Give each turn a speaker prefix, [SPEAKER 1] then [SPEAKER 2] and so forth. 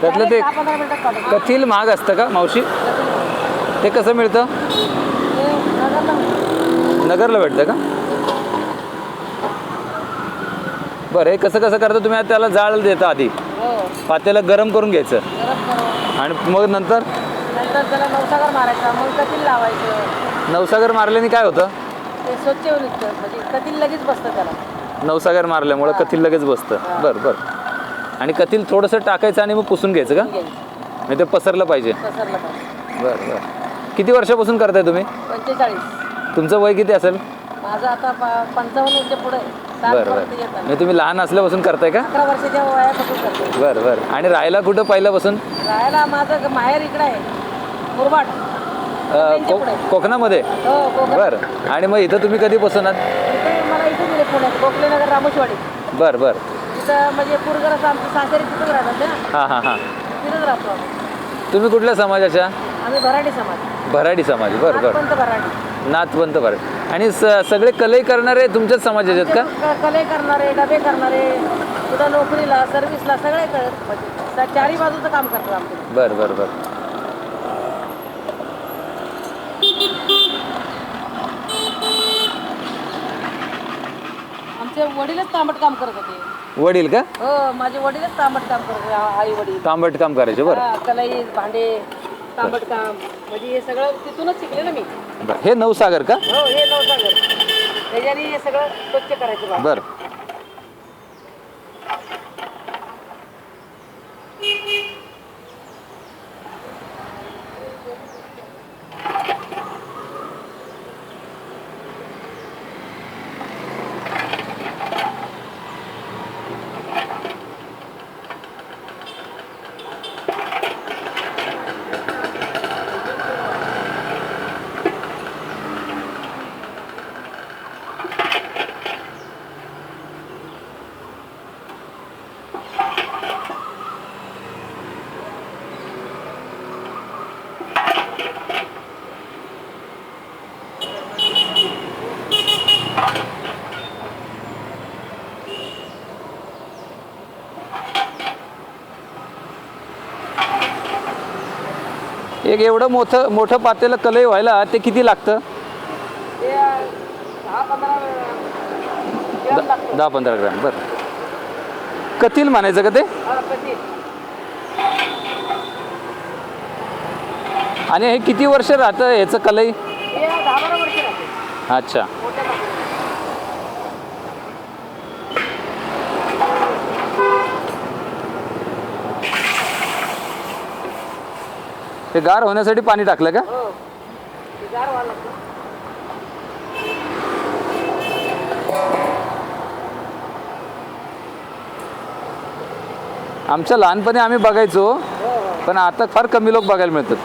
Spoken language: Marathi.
[SPEAKER 1] त्यातलं ते कथील महाग असतं का मावशी? ते कसं मिळतं?
[SPEAKER 2] नगरला
[SPEAKER 1] भेटतं. का? बरं हे कसं कसं करता तुम्ही? त्याला जाळ देता आधी.
[SPEAKER 2] हो.
[SPEAKER 1] पात्याला गरम करून घ्यायचं. आणि मग नंतर?
[SPEAKER 2] नवसागर मारायचा. मग कतील लावायचं.
[SPEAKER 1] नवसागर मारल्याने काय होतं?
[SPEAKER 2] ते स्वच्छ म्हणजे कतील लगेच बसतं त्याला.
[SPEAKER 1] नवसागर मारल्यामुळं कथील लगेच बसतं. बरं बरं. आणि कथील थोडंसं टाकायचं आणि मग पुसून घ्यायचं का? नाही ते पसरलं पाहिजे. बरं बरं. किती वर्षापासून करताय तुम्ही? तुमचं वय किती असेल?
[SPEAKER 2] माझं आता प- पंचावन्नच्या पुढे. सात
[SPEAKER 1] बरं
[SPEAKER 2] पर्यंत
[SPEAKER 1] बरं
[SPEAKER 2] येतात
[SPEAKER 1] म्हणजे तुम्ही लहान असल्यापासून करताय का? बरं बरं. आणि राहायला कुठं पहिल्यापासून?
[SPEAKER 2] राहायला माझं माहेर इकडे आहे. मुरबाड.
[SPEAKER 1] कोकणामध्ये?
[SPEAKER 2] हो
[SPEAKER 1] बरं. आणि मग इथं तुम्ही कधीपासून आहात?
[SPEAKER 2] पुण्यात गोखलेनगर रामेशवाडी.
[SPEAKER 1] बरं बरं.
[SPEAKER 2] तिथं म्हणजे पूरगरच आमचे सासरे तिथंच राहतात ना?
[SPEAKER 1] हां हां हां.
[SPEAKER 2] तिथंच राहतो आम्ही.
[SPEAKER 1] तुम्ही कुठल्या समाजाच्या?
[SPEAKER 2] आम्ही भराडी समाज.
[SPEAKER 1] भराडी समाज बरं बरं.
[SPEAKER 2] नाथपंथ भराडी.
[SPEAKER 1] नाथपंत भराडी. आणि स सगळे कलई करणारे तुमच्याच समाजाचे आहेत का?
[SPEAKER 2] क- कले करणारे डबे करणारे कुठं नोकरीला सर्व्हिसला सगळे कर म्हणजे स- चारही बाजूचं काम करतात आमचे.
[SPEAKER 1] बरं बरं बरं.
[SPEAKER 2] आमचे वडीलच तांबट काम करत होते.
[SPEAKER 1] वडील का?
[SPEAKER 2] हो माझे वडीलच तांबट काम करत होते आ- आई वडील.
[SPEAKER 1] तांबट काम करायचे बरं.
[SPEAKER 2] हा, कलई भांडे तांबट काम म्हणजे हे सगळं तिथूनच शिकले ना मी.
[SPEAKER 1] बरं हे नवसागर का?
[SPEAKER 2] हो हे नवसागर. त्याच्याने हे सगळं स्वच्छ करायचं बा
[SPEAKER 1] बरं. एक एवढं मोठं मोठं पातेलं कलई व्हायला ते किती लागतं?
[SPEAKER 2] दहा पंधरा ग्रॅम
[SPEAKER 1] बरं. कथील म्हणायचं का ते? आणि हे किती वर्ष राहतं याचं कलई? अच्छा. ते गार होण्यासाठी पाणी टाकलं का? आमच्या लहानपणी आम्ही बघायचो पण आता फार कमी लोक बघायला मिळतात.